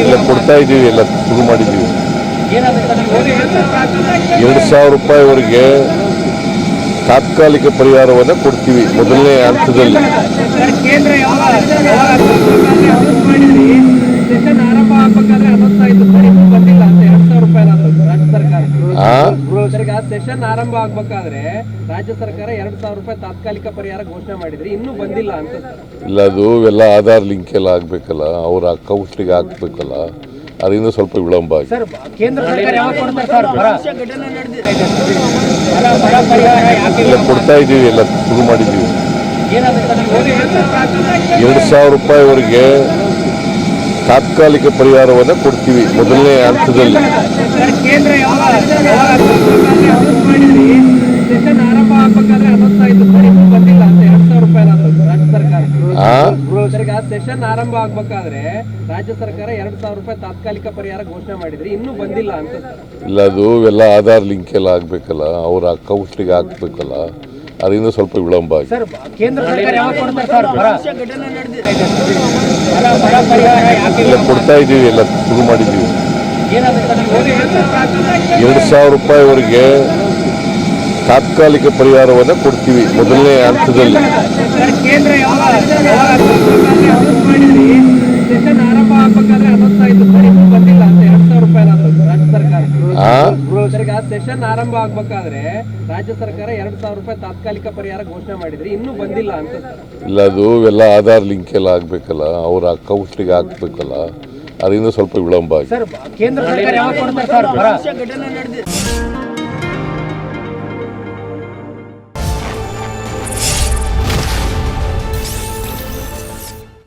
ಎಲ್ಲ ಕೊಡ್ತಾ ಇದ್ದೀವಿ ಎಲ್ಲ ಶುರು ಮಾಡಿದ್ದೀವಿ. ಎರಡು ಸಾವಿರ ರೂಪಾಯಿವರೆಗೆ ತಾತ್ಕಾಲಿಕ ಪರಿಹಾರವನ್ನು ಕೊಡ್ತೀವಿ ಮೊದಲನೇ ಹಂತದಲ್ಲಿ ಕೇಂದ್ರ ಯಾವಾಗ ಸೆಷನ್ ಆರಂಭ ಆಗ್ಬೇಕಾದ್ರೆ ಅನ್ನಿಸ್ತಾ ಇತ್ತು ಸರ್ ಇನ್ನೂ ಬಂದಿಲ್ಲ ಅಂತ ಎರಡ್ ಸಾವಿರ ರೂಪಾಯಿ ರಾಜ್ಯ ಸರ್ಕಾರ ಆ ಸರ್ ಈಗ ಸೆಷನ್ ಆರಂಭ ಆಗ್ಬೇಕಾದ್ರೆ ರಾಜ್ಯ ಸರ್ಕಾರ ಎರಡು ಸಾವಿರ ರೂಪಾಯಿ ತಾತ್ಕಾಲಿಕ ಪರಿಹಾರ ಘೋಷಣೆ ಮಾಡಿದ್ರೆ ಇನ್ನೂ ಬಂದಿಲ್ಲ ಅಂತ. ಇಲ್ಲ ಅದು ಎಲ್ಲ ಆಧಾರ್ ಲಿಂಕ್ ಎಲ್ಲ ಆಗಬೇಕಲ್ಲ ಅವ್ರ ಅಕೌಂಟ್ಗೆ ಹಾಕ್ಬೇಕಲ್ಲ ಅದರಿಂದ ಸ್ವಲ್ಪ ವಿಳಂಬ ಆಗಿದೆ. ಸರ್ ಕೇಂದ್ರ ಸರ್ಕಾರ ಯಾವಾಗ ಕೊಡ್ತಾರೆ ಸರ್? ಬರ. ಬರ ಬರ ಪರಿಹಾರ ಯಾಕೆ ಎಲ್ಲ ಕೊಡ್ತಾ ಇದ್ದೀವಿ ಎಲ್ಲ ಶುರು ಮಾಡಿದ್ದೀವಿ. ಎರಡು ಸಾವಿರ ರೂಪಾಯಿವರೆಗೆ ತಾತ್ಕಾಲಿಕ ಪರಿಹಾರವನ್ನು ಕೊಡ್ತೀವಿ ಮೊದಲನೇ ಹಂತದಲ್ಲಿ. ಸೆಷನ್ ಆರಂಭ ಆಗ್ಬೇಕಾದ್ರೆ ರಾಜ್ಯ ಸರ್ಕಾರ. ಆ? ಸರ್ ಈಗ ಆರಂಭ ಆಗ್ಬೇಕಾದ್ರೆ ರಾಜ್ಯ ಸರ್ಕಾರ ಎರಡ್ ಸಾವಿರ ರೂಪಾಯಿ ತಾತ್ಕಾಲಿಕ ಪರಿಹಾರ ಘೋಷಣೆ ಮಾಡಿದ್ರಿ. ಇನ್ನೂ ಬಂದಿಲ್ಲ ಅಂತ. ಇಲ್ಲ ಅದು ಎಲ್ಲ ಆಧಾರ್ ಲಿಂಕ್ ಎಲ್ಲ ಆಗಬೇಕಲ್ಲ ಅವ್ರ ಅಕೌಂಟ್ಗೆ ಹಾಕ್ಬೇಕಲ್ಲ ಅದರಿಂದ ಸ್ವಲ್ಪ ವಿಳಂಬ ಆಗಿದೆ. ಎಲ್ಲ ಕೊಡ್ತಾ ಇದ್ದೀವಿ ಎಲ್ಲ ಶುರು ಮಾಡಿದ್ದೀವಿ. ಎರಡು ಸಾವಿರ ರೂಪಾಯಿವರೆಗೆ ತಾತ್ಕಾಲಿಕ ಪರಿಹಾರವನ್ನು ಕೊಡ್ತೀವಿ ಮೊದಲನೇ ಹಂತದಲ್ಲಿ ಕೇಂದ್ರ ಯಾವಾಗ ಸೆಷನ್ ಆರಂಭ ಆಗ್ಬೇಕಾದ್ರೆ ಅನ್ನಿಸ್ತಾ ಇತ್ತು ಸರ್ ಇನ್ನೂ ಬಂದಿಲ್ಲ ಅಂತ ಎರಡ್ ಸಾವಿರ ರೂಪಾಯಿ ರಾಜ್ಯ ಸರ್ಕಾರ ಆ ಸರ್ ಈಗ ಸೆಷನ್ ಆರಂಭ ಆಗ್ಬೇಕಾದ್ರೆ ರಾಜ್ಯ ಸರ್ಕಾರ ಎರಡು ಸಾವಿರ ರೂಪಾಯಿ ತಾತ್ಕಾಲಿಕ ಪರಿಹಾರ ಘೋಷಣೆ ಮಾಡಿದ್ರೆ ಇನ್ನೂ ಬಂದಿಲ್ಲ ಅಂತ. ಇಲ್ಲ ಅದು ಎಲ್ಲ ಆಧಾರ್ ಲಿಂಕ್ ಎಲ್ಲ ಆಗಬೇಕಲ್ಲ ಅವ್ರ ಅಕೌಂಟ್ಗೆ ಹಾಕ್ಬೇಕಲ್ಲ ಅದರಿಂದ ಸ್ವಲ್ಪ ವಿಳಂಬ ಆಗಿದೆ. ಸರ್ ಕೇಂದ್ರ ಸರ್ಕಾರ ಯಾವಾಗ ಕೊಡ್ತಾರೆ ಸರ್? ಬರ